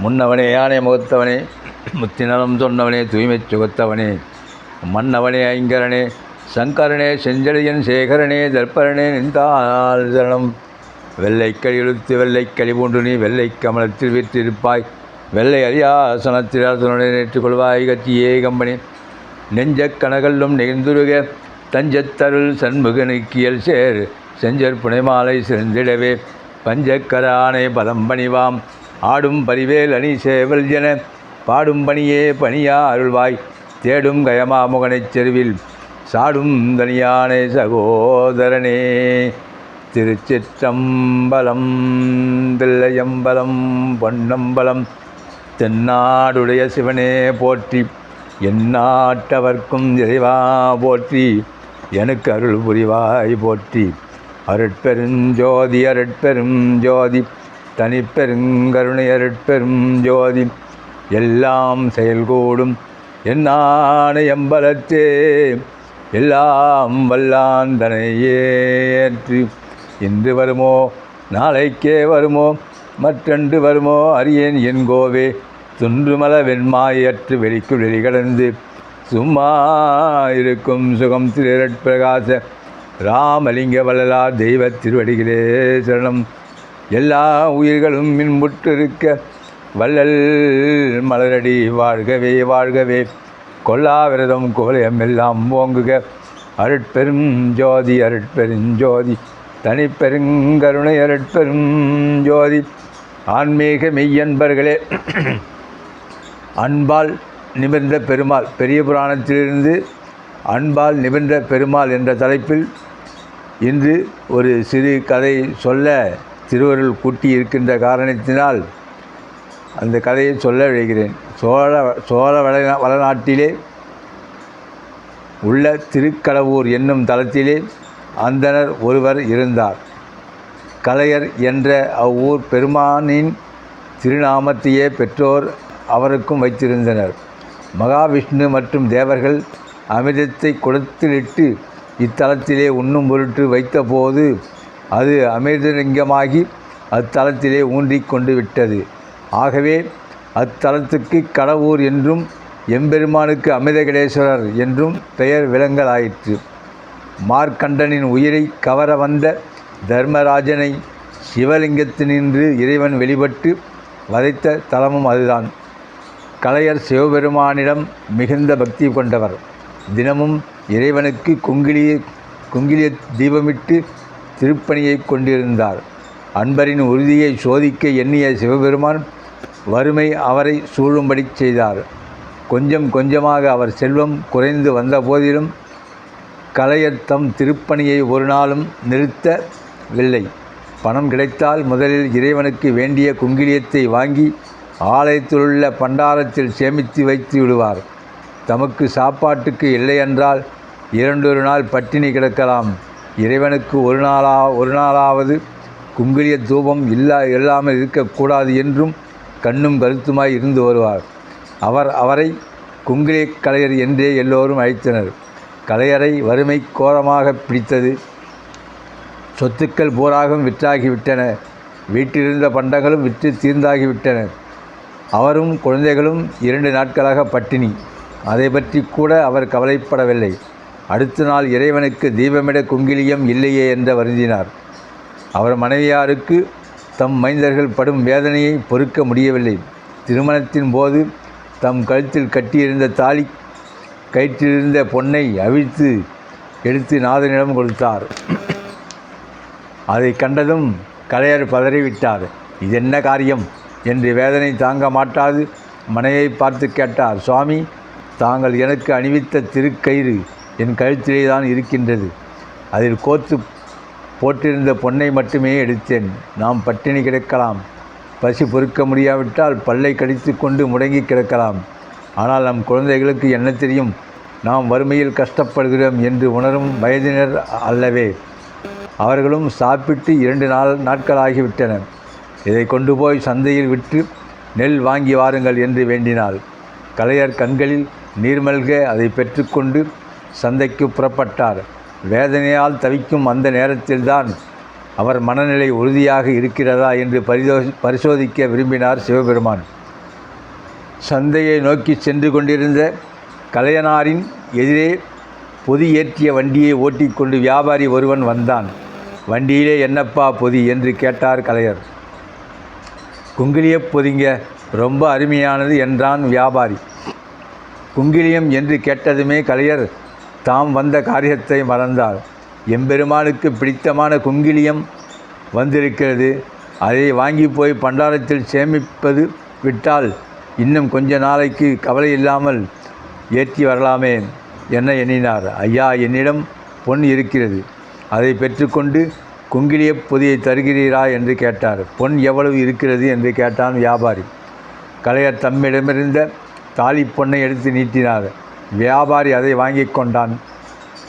முன்னவனே யானை முகத்தவனே முத்தினலம் சொன்னவனே தூய்மை சுகத்தவனே மன்னவனே ஐங்கரனே சங்கரனே செஞ்சலியன் சேகரனே தர்ப்பரனே நின்றால் சரணம். வெள்ளைக்களி இழுத்து வெள்ளைக்களி பூண்டு நீ வெள்ளை கமலத்தில் வீற்றிருப்பாய். வெள்ளை அரியாசனத்தில் நேற்றுக்கொள்வாய் ஏற்றுக்கொள்வாய் கத்தியே கம்பனி நெஞ்சக் கனகல்லும் நெகிழ்ந்துருக தஞ்சத்தருள் சண்முகனுக்கியல் சேர் செஞ்சற் புனைமாலை சிறந்திடவே பஞ்சக்கர ஆணை பணிவாம். ஆடும் பரிவேல் அணி சேவல் என பாடும் பணியே பணியா அருள்வாய். தேடும் கயமாமுகனைச் செருவில் சாடும் தனியானே சகோதரனே. திருச்சிற்றம்பலம் தில்லையம்பலம் பொன்னம்பலம் தென்னாடுடைய சிவனே போற்றி எந்நாட்டவர்க்கும் இறைவா போற்றி எனக்கு அருள் புரிவாய் போற்றி. அருட்பெருஞ்சோதி அருட்பெரும் ஜோதி தனிப்பெருங்கருணையருட்பெரும் ஜோதி எல்லாம் செயல்கூடும். என்னான எம்பலத்தே எல்லாம் வல்லாந்தனையேற்றி இன்று வருமோ நாளைக்கே வருமோ மற்றன்று வருமோ அரியேன் என் கோவே. துன்றுமல வெண்மாயற்று வெளிக்குள் வெளிகடந்து சும்மா இருக்கும் சுகம் திருரட்பிரகாச ராமலிங்க வள்ளலார் தெய்வ திருவடிகளே சரணம். எல்லா உயிர்களும் மின்புற்றிருக்க வள்ளல் மலரடி வாழ்கவே வாழ்கவே. கொல்லா விரதம் கோலயம் எல்லாம் ஓங்குக. அருட்பெரும் ஜோதி அருட்பெருஞ்சோதி தனிப்பெருங்கருணை அருட்பெரும் ஜோதி. ஆன்மீக மெய்யன்பர்களே அன்பால் நிமிர்ந்த பெருமாள் பெரிய புராணத்திலிருந்து அன்பால் நிமிர்ந்த பெருமாள் என்ற தலைப்பில் இன்று ஒரு சிறு கதை சொல்ல திருவருள் கூட்டி இருக்கின்ற காரணத்தினால் அந்த கதையை சொல்ல விழைகிறேன். சோழ சோழ வள வளநாட்டிலே உள்ள திருக்கடவூர் என்னும் தலத்திலே அந்தணர் ஒருவர் இருந்தார். கலையர் என்ற அவ்வூர் பெருமானின் திருநாமத்தையே பெற்றோர் அவருக்கும் வைத்திருந்தனர். மகாவிஷ்ணு மற்றும் தேவர்கள் அமிர்தத்தை குடத்திலிட்டு இத்தலத்திலே உண்ணும் பொருட்டு வைத்தபோது அது அமிர்தலிங்கமாகி அத்தலத்திலே ஊன்றிக் கொண்டு விட்டது. ஆகவே அத்தலத்துக்கு கடவுர் என்றும் எம்பெருமானுக்கு அமிர்தகடேஸ்வரர் என்றும் பெயர் விலங்கலாயிற்று மார்க்கண்டனின் உயிரை கவர வந்த தர்மராஜனை சிவலிங்கத்தினின்று இறைவன் வெளிப்பட்டு வதைத்த தலமும் அதுதான். கலையர் சிவபெருமானிடம் மிகுந்த பக்தி கொண்டவர். தினமும் இறைவனுக்கு குங்கிலிய குங்கிலிய தீபமிட்டு திருப்பணியை கொண்டிருந்தார். அன்பரின் உறுதியை சோதிக்க எண்ணிய சிவபெருமான் வறுமை அவரை சூழும்படி செய்தார். கொஞ்சம் கொஞ்சமாக அவர் செல்வம் குறைந்து வந்த போதிலும் கலையர் தம் திருப்பணியை ஒரு நாளும் நிறுத்தவில்லை. பணம் கிடைத்தால் முதலில் இறைவனுக்கு வேண்டிய குங்கிலியத்தை வாங்கி ஆலயத்திலுள்ள பண்டாரத்தில் சேமித்து வைத்து விடுவார். தமக்கு சாப்பாட்டுக்கு இல்லை என்றால் இரண்டொரு நாள் பட்டினி கிடக்கலாம். இறைவனுக்கு ஒரு நாளா ஒரு நாளாவது குங்கிலிய தூபம் இல்லா இல்லாமல் இருக்கக்கூடாது என்றும் கண்ணும் கருத்துமாய் இருந்து வருவார். அவர் அவரை குங்கிலிய கலையர் என்றே எல்லோரும் அழைத்தனர். கலையரை வறுமை கோரமாக பிடித்தது. சொத்துக்கள் பூராகவும் விற்றாகிவிட்டன. வீட்டிலிருந்த பண்டங்களும் விற்று தீர்ந்தாகிவிட்டன. அவரும் குழந்தைகளும் இரண்டு நாட்களாக பட்டினி. அதை பற்றி கூட அவர் கவலைப்படவில்லை. அடுத்த நாள் இறைவனுக்கு தீபமிட குங்கிலியம் இல்லையே என்று வருந்தினார். அவர் மனைவியாருக்கு தம் மைந்தர்கள் படும் வேதனையை பொறுக்க முடியவில்லை. திருமணத்தின் போது தம் கழுத்தில் கட்டியிருந்த தாலி கயிற்றிலிருந்த பொன்னை அவிழ்த்து எடுத்து நாதனிடம் கொடுத்தார். அதை கண்டதும் கலையர் பதறிவிட்டார். இது என்ன காரியம் என்று வேதனை தாங்க மாட்டாது மனையை பார்த்து கேட்டார். சுவாமி தாங்கள் எனக்கு அணிவித்த திருக்கயிறு என் கழுத்திலே தான் இருக்கின்றது. அதில் கோத்து போட்டிருந்த பொன்னை மட்டுமே எடுத்தேன். நாம் பட்டினி கிடக்கலாம். பசி பொறுக்க முடியாவிட்டால் பல்லை கடித்து கொண்டு முடங்கி கிடக்கலாம். ஆனால் நம் குழந்தைகளுக்கு என்ன தெரியும்? நாம் வறுமையில் கஷ்டப்படுகிறோம் என்று உணரும் வயதினர் அல்லவே. அவர்களும் சாப்பிட்டு இரண்டு நாள் நாட்களாகிவிட்டனர் இதை கொண்டு போய் சந்தையில் விற்று நெல் வாங்கி வாருங்கள் என்று வேண்டினாள். கலையர் கண்களில் நீர்மல்க அதை பெற்றுக்கொண்டு சந்தைக்கு புறப்பட்டார். வேதனையால் தவிக்கும் அந்த நேரத்தில்தான் அவர் மனநிலை உறுதியாக இருக்கிறதா என்று பரிதோ பரிசோதிக்க விரும்பினார் சிவபெருமான். சந்தையை நோக்கி சென்று கொண்டிருந்த கலையனாரின் எதிரே பொதி ஏற்றிய வண்டியை ஓட்டிக்கொண்டு வியாபாரி ஒருவன் வந்தான். வண்டியிலே என்னப்பா பொதி? என்று கேட்டார் கலையர். குங்கிலியப் பொதிங்க ரொம்ப அருமையானது என்றான் வியாபாரி. குங்கிலியம் என்று கேட்டதுமே கலையர் தாம் வந்த காரியத்தை மறந்தார். எம்பெருமானுக்கு பிடித்தமான குங்கிலியம் வந்திருக்கிறது. அதை வாங்கி போய் பண்டாரத்தில் சேமிப்பது விட்டால் இன்னும் கொஞ்ச நாளைக்கு கவலை இல்லாமல் ஏற்றி வரலாமே என எண்ணினார். ஐயா என்னிடம் பொன் இருக்கிறது. அதை பெற்றுக்கொண்டு குங்கிலிய பொதியை தருகிறீரா என்று கேட்டார். பொன் எவ்வளவு இருக்கிறது என்று கேட்டான் வியாபாரி. கலையர் தம்மிடமிருந்த தாலி பொன்னை எடுத்து நீட்டினார். வியாபாரி அதை வாங்கி கொண்டான்.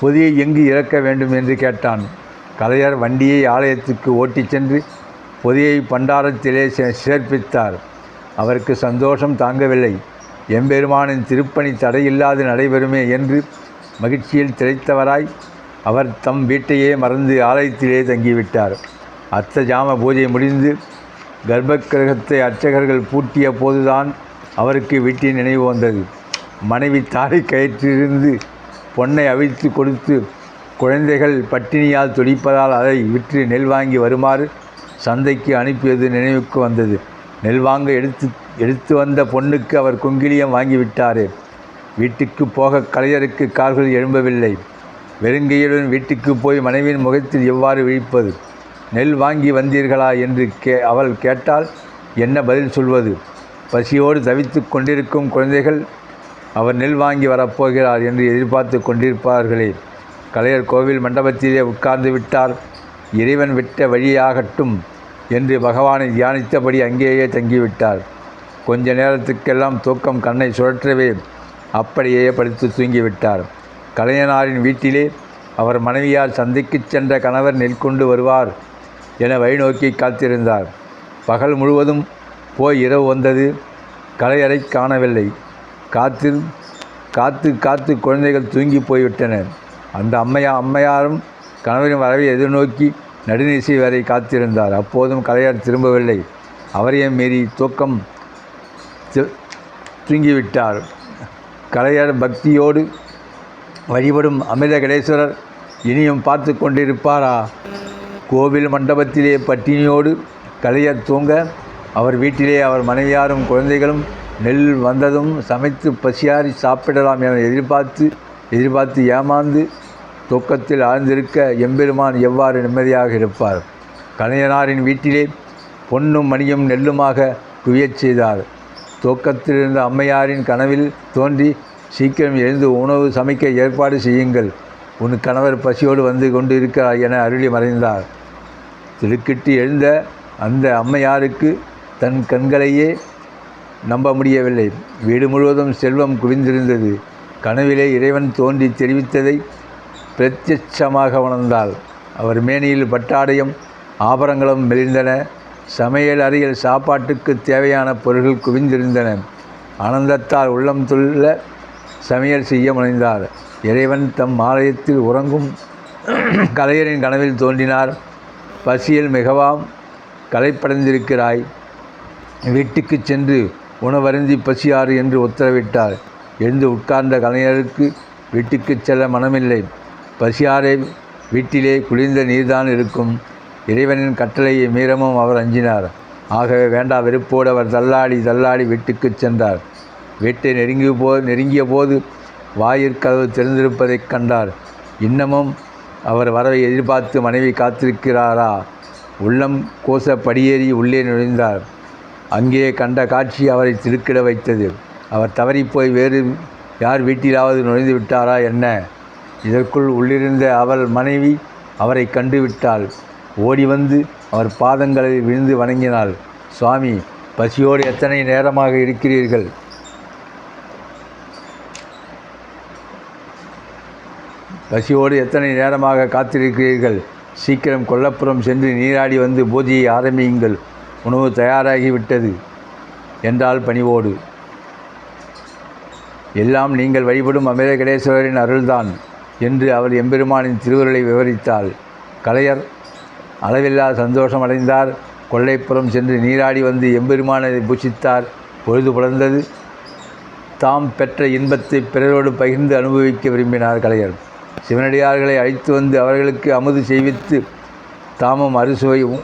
பொதியை எங்கு இறக்க வேண்டும்? என்று கேட்டான். கலையர் வண்டியை ஆலயத்துக்கு ஓட்டிச் சென்று பொதியை பண்டாரத்திலே சே- சேர்ப்பித்தார். அவருக்கு சந்தோஷம் தாங்கவில்லை. எம்பெருமானின் திருப்பணி தடையில்லாது நடைபெறுமே என்று மகிழ்ச்சியில் திளைத்தவராய் அவர் தம் வீட்டையே மறந்து ஆலயத்திலே தங்கிவிட்டார். அர்த்த ஜாம பூஜை முடிந்து கர்ப்பக்கிரகத்தை அர்ச்சகர்கள் பூட்டிய போதுதான் அவருக்கு வீட்டின் நினைவு வந்தது. மனைவி தாலி கயிற்றிலிருந்து பொன்னை அவிழ்த்து கொடுத்து குழந்தைகள் பட்டினியால் துடிப்பதால் அதை விற்று நெல் வாங்கி வருமாறு சந்தைக்கு அனுப்பியது நினைவுக்கு வந்தது. நெல் வாங்க எடுத்து எடுத்து வந்த பொண்ணுக்கு அவர் குங்கிலியம் வாங்கிவிட்டாரே. வீட்டுக்கு போக கலைஞருக்கு கால்கள் எழும்பவில்லை. வெறுங்கையுடன் வீட்டுக்கு போய் மனைவியின் முகத்தில் எவ்வாறு விழிப்பது? நெல் வாங்கி வந்தீர்களா என்று கே அவள் கேட்டால் என்ன பதில் சொல்வது? பசியோடு தவித்து கொண்டிருக்கும் குழந்தைகள் அவர் நெல் வாங்கி வரப்போகிறார் என்று எதிர்பார்த்து கொண்டிருப்பார்களே. கலையர் கோவில் மண்டபத்திலே உட்கார்ந்து விட்டார். இறைவன் விட்ட வழியாகட்டும் என்று பகவானை தியானித்தபடி அங்கேயே தங்கிவிட்டார். கொஞ்ச நேரத்துக்கெல்லாம் தூக்கம் கண்ணை சுழற்றவே அப்படியே படுத்து தூங்கிவிட்டார். கலைஞனாரின் வீட்டிலே அவர் மனைவியார் சந்தைக்குச் சென்ற கணவர் நெல் கொண்டு வருவார் என வழிநோக்கி காத்திருந்தார். பகல் முழுவதும் போய் இரவு வந்தது கலையறை காணவில்லை. காத்து காத்து காத்து குழந்தைகள் தூங்கி போய்விட்டனர். அந்த அம்மையா அம்மையாரும் கணவரின் வரவை எதிர்நோக்கி நடுநிசை வரை காத்திருந்தார். அப்போதும் கலையார் திரும்பவில்லை. அவரையும் மீறி தூக்கம் தூங்கிவிட்டார். கலையார் பக்தியோடு வழிபடும் அமிர்த கடேஸ்வரர் இனியும் பார்த்து கொண்டிருப்பாரா? கோவில் மண்டபத்திலே பட்டினியோடு கலையர் தூங்க அவர் வீட்டிலே அவர் மனைவியாரும் குழந்தைகளும் நெல் வந்ததும் சமைத்து பசியாறி சாப்பிடலாம் என எதிர்பார்த்து எதிர்பார்த்து ஏமாந்து தூக்கத்தில் ஆழ்ந்திருக்க எம்பெருமான் எவ்வாறு நிம்மதியாக இருப்பார்? கணையனாரின் வீட்டிலே பொன்னும் மணியும் நெல்லுமாக குவியச் செய்தார். தூக்கத்தில் இருந்த அம்மையாரின் கனவில் தோன்றி சீக்கிரம் எழுந்து உணவு சமைக்க ஏற்பாடு செய்யுங்கள். உன் கணவர் பசியோடு வந்து கொண்டு இருக்கிறார் என அருளி மறைந்தார். திடுக்கிட்டு எழுந்த அந்த அம்மையாருக்கு தன் கண்களையே நம்ப முடியவில்லை. வீடு முழுவதும் செல்வம் குவிந்திருந்தது. கனவிலே இறைவன் தோன்றி தெரிவித்ததை பிரத்யட்சமாக உணர்ந்தாள். அவர் மேனியில் பட்டாடையும் ஆபரங்களும் மெலிந்தன. சமையல் அறையில் சாப்பாட்டுக்கு தேவையான பொருள்கள் குவிந்திருந்தன. ஆனந்தத்தால் உள்ளம் துள்ள சமையல் செய்ய முனைந்தார். இறைவன் தம் ஆலயத்தில் உறங்கும் கலைஞரின் கனவில் தோன்றினார். பசியில் மிகவும் களைப்படைந்திருக்கிறாய். வீட்டுக்கு சென்று உணவருந்தி பசியாறு என்று உத்தரவிட்டார். எழுந்து உட்கார்ந்த கலைஞருக்கு வீட்டுக்குச் செல்ல மனமில்லை. பசியாரை வீட்டிலே குளிர்ந்த நீர்தான் இருக்கும். இறைவனின் கட்டளையை மீறமும் அவர் அஞ்சினார். ஆகவே வேண்டா வெறுப்போடு அவர் தள்ளாடி தள்ளாடி வீட்டுக்குச் சென்றார். வீட்டை நெருங்கிய போ நெருங்கிய போது வாயிற்கதவு திறந்திருப்பதைக் கண்டார். இன்னமும் அவர் வரவை எதிர்பார்த்து மனைவி காத்திருக்கிறாரா? உள்ளம் கோச படியேறி உள்ளே நுழைந்தார். அங்கே கண்ட காட்சி அவரை திருக்கிட வைத்தது. அவர் தவறிப்போய் வேறு யார் வீட்டிலாவது நுழைந்து விட்டாரா என்ன? இதற்குள் உள்ளிருந்த அவள் மனைவி அவரை கண்டுவிட்டாள் ஓடி வந்து அவர் பாதங்களில் விழுந்து வணங்கினாள். சுவாமி பசியோடு எத்தனை நேரமாக இருக்கிறீர்கள்? பசியோடு எத்தனை நேரமாக காத்திருக்கிறீர்கள்? சீக்கிரம் கொல்லப்புறம் சென்று நீராடி வந்து பூஜையை ஆரம்பியுங்கள். உணவு தயாராகிவிட்டது என்றால் பணிவோடு. எல்லாம் நீங்கள் வழிபடும் அமிர்தகடேஸ்வரரின் அருள்தான் என்று அவர் எம்பெருமானின் திருவுருளை விவரித்தாள். கலையர் அளவில்லா சந்தோஷம் அடைந்தார். கொள்ளைப்புறம் சென்று நீராடி வந்து எம்பெருமானை பூசித்தார் பொழுது புலர்ந்தது. தாம் பெற்ற இன்பத்தை பிறரோடு பகிர்ந்து அனுபவிக்க விரும்பினார் கலையர். சிவனடியார்களை அழைத்து வந்து அவர்களுக்கு அமுது செய்வித்து தாமும் அறுசுவையும்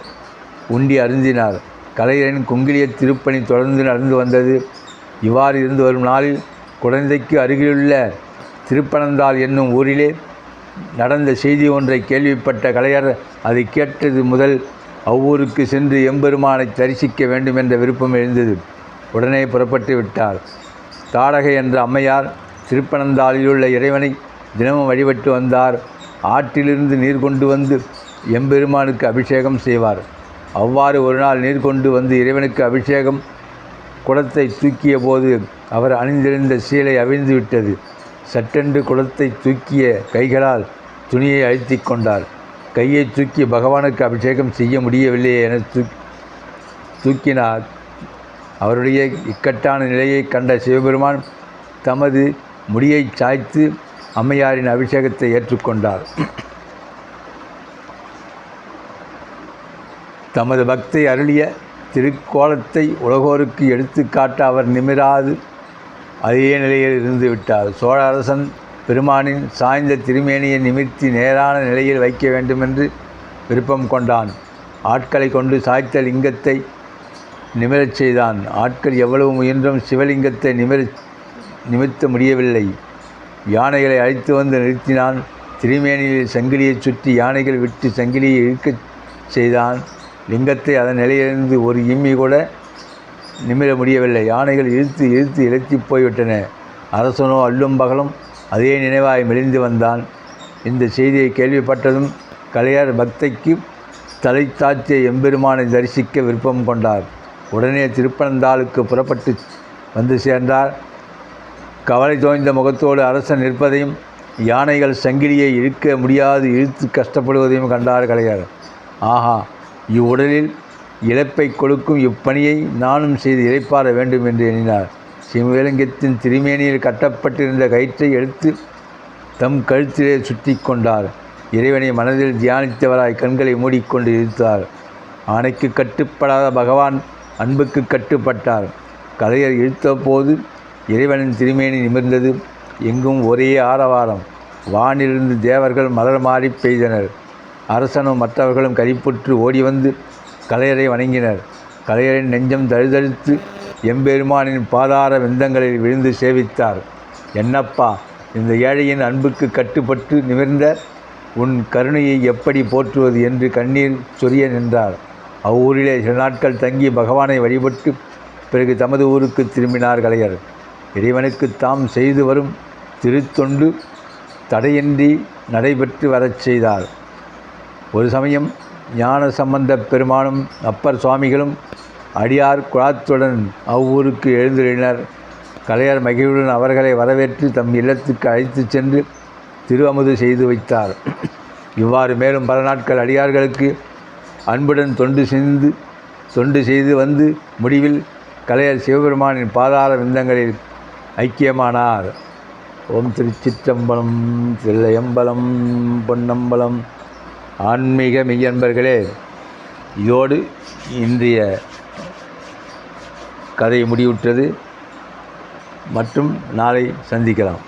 உண்டி அருந்தினார். கலைஞரின் குங்கிலிய திருப்பணி தொடர்ந்து நடந்து வந்தது. இவ்வாறு இருந்து வரும் நாளில் குழந்தைக்கு அருகிலுள்ள திருப்பனந்தாள் என்னும் ஊரிலே நடந்த செய்தி ஒன்றை கேள்விப்பட்ட கலைஞர் அதை கேட்டது முதல் அவ்வூருக்கு சென்று எம்பெருமானை தரிசிக்க வேண்டும் என்ற விருப்பம் எழுந்தது. உடனே புறப்பட்டு விட்டார். தாடகை என்ற அம்மையார் திருப்பனந்தாளிலுள்ள இறைவனை தினமும் வழிபட்டு வந்தார். ஆற்றிலிருந்து நீர் கொண்டு வந்து எம்பெருமானுக்கு அபிஷேகம் செய்வார். அவ்வாறு ஒரு நாள் நீர் கொண்டு வந்து இறைவனுக்கு அபிஷேகம் குடத்தை தூக்கிய போது அவர் அணிந்திருந்த சீலை அவிழ்ந்து விட்டது. சட்டென்று குடத்தை தூக்கிய கைகளால் துணியை அழுத்திக் கொண்டார். கையை தூக்கி பகவானுக்கு அபிஷேகம் செய்ய முடியவில்லையே என தூ தூக்கினார். அவருடைய இக்கட்டான நிலையை கண்ட சிவபெருமான் தமது முடியைச் சாய்த்து அம்மையாரின் அபிஷேகத்தை ஏற்றுக்கொண்டார். தமது பக்தை அருளிய திருக்கோலத்தை உலகோருக்கு எடுத்துக்காட்ட அவர் நிமிராது. அதே நிலையில் இருந்து விட்டார். சோழ அரசன் பெருமானின் சாய்ந்த திருமேனியை நிமிர்த்தி நேரான நிலையில் வைக்க வேண்டுமென்று விருப்பம் கொண்டான். ஆட்களை கொண்டு சாய்த்த லிங்கத்தை நிமிரச் செய்தான். ஆட்கள் எவ்வளவு முயன்றும் சிவலிங்கத்தை நிமிர நிமிர்த்த முடியவில்லை. யானைகளை அழைத்து வந்து நிறுத்தினான். திருமேனியில் சங்கிலியைச் சுற்றி யானைகள் விட்டு சங்கிலியை இழுக்கச் செய்தான். லிங்கத்தை அதன் நிலையிலிருந்து ஒரு இம்மி கூட நிமிர முடியவில்லை. யானைகள் இழுத்து இழுத்து இழுத்தி போய்விட்டன. அரசனோ அல்லும் பகலும் அதே நினைவாய் மெலிந்து வந்தான். இந்த செய்தியை கேள்விப்பட்டதும் கலையார் பக்தைக்கு தலை தாழ்த்திய எம்பெருமானை தரிசிக்க விருப்பம் கொண்டார். உடனே திருப்பனந்தாளுக்கு புறப்பட்டு வந்து சேர்ந்தார். கவலை தோய்ந்த முகத்தோடு அரசன் நிற்பதையும் யானைகள் சங்கிலியை இழுக்க முடியாது இழுத்து கஷ்டப்படுவதையும் கண்டார் கலையார். ஆஹா இவ்வுடலில் இழப்பை கொடுக்கும் இப்பணியை நானும் செய்து இழைப்பார வேண்டும் என்று எண்ணினார். சிவலிங்கத்தின் திருமேனியில் கட்டப்பட்டிருந்த கயிற்றை எடுத்து தம் கழுத்திலே சுற்றி கொண்டார். இறைவனை மனதில் தியானித்தவராய் கண்களை மூடிக்கொண்டு இழுத்தார் ஆணைக்கு கட்டுப்படாத பகவான் அன்புக்கு கட்டுப்பட்டார். கலையர் இழுத்தபோது இறைவனின் திருமேனி நிமிர்ந்தது. எங்கும் ஒரே ஆரவாரம். வானிலிருந்து தேவர்கள் மலர் மாறி பெய்தனர். அரசனும் மற்றவர்களும் கைப்புற்று ஓடி வந்து கலையரை வணங்கினர். கலையரின் நெஞ்சம் தழுதழுத்து எம்பெருமானின் பாதார விந்தங்களில் விழுந்து சேவித்தார். என்னப்பா இந்த ஏழையின் அன்புக்கு கட்டுப்பட்டு நிமிர்ந்த உன் கருணையை எப்படி போற்றுவது? என்று கண்ணீர் சொரிய நின்றார். அவ்வூரிலே சில நாட்கள் தங்கி பகவானை வழிபட்டு பிறகு தமது ஊருக்கு திரும்பினார் கலையர். இறைவனுக்கு தாம் செய்து வரும் திருத்தொண்டு தடையின்றி நடைபெற்று வரச் செய்தார். ஒரு சமயம் ஞான சம்பந்த பெருமானும் அப்பர் சுவாமிகளும் அடியார் குழாத்துடன் அவ்வூருக்கு எழுந்துள்ளனர் கலையர் மகிழ்வுடன் அவர்களை வரவேற்று தம் இல்லத்துக்கு அழைத்துச் சென்று திருவமுது செய்து வைத்தார். இவ்வாறு மேலும் பல நாட்கள் அடியார்களுக்கு அன்புடன் தொண்டு செய்து தொண்டு செய்து வந்து முடிவில் கலையர் சிவபெருமானின் பாதார விந்தங்களில் ஐக்கியமானார். ஓம் திருச்சிற்றம்பலம் தில்லையம்பலம் பொன்னம்பலம் ஆன்மீக மெய்யன்பர்களே இதோடு இன்றைய கதை முடிவுற்றது. மற்றும் நாளை சந்திக்கலாம்.